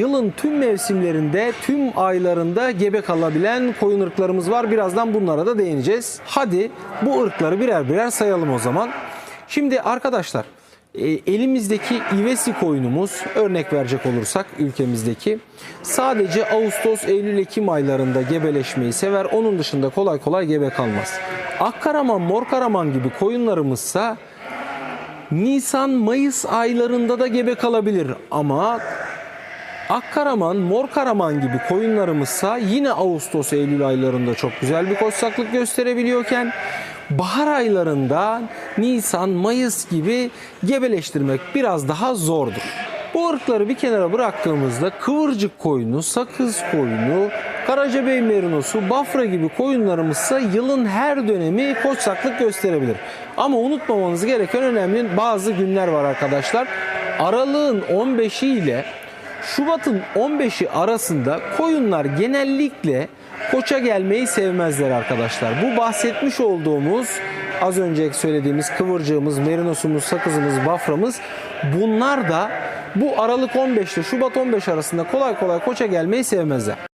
yılın tüm mevsimlerinde, tüm aylarında gebe kalabilen koyun ırklarımız var. Birazdan bunlara da değineceğiz. Hadi bu ırkları birer birer sayalım o zaman. Şimdi arkadaşlar e, elimizdeki ivesi koyunumuz örnek verecek olursak ülkemizdeki sadece Ağustos, Eylül, Ekim aylarında gebeleşmeyi sever. Onun dışında kolay kolay gebe kalmaz. Akkaraman, Morkaraman gibi koyunlarımızsa Nisan, Mayıs aylarında da gebe kalabilir ama Akkaraman, Morkaraman gibi koyunlarımızsa yine Ağustos, Eylül aylarında çok güzel bir koçsaklık gösterebiliyorken bahar aylarında Nisan, Mayıs gibi gebeleştirmek biraz daha zordur. Bu ırkları bir kenara bıraktığımızda kıvırcık koyunu, sakız koyunu, Karacabey merinosu, Bafra gibi koyunlarımızsa yılın her dönemi koçsaklık gösterebilir. Ama unutmamanız gereken önemli bazı günler var arkadaşlar. Aralığın 15'i ile Şubat'ın 15'i arasında koyunlar genellikle koça gelmeyi sevmezler arkadaşlar. Bu bahsetmiş olduğumuz az önce söylediğimiz kıvırcığımız, merinosumuz, sakızımız, baframız bunlar da bu Aralık 15 ile Şubat 15 arasında kolay kolay koça gelmeyi sevmezler.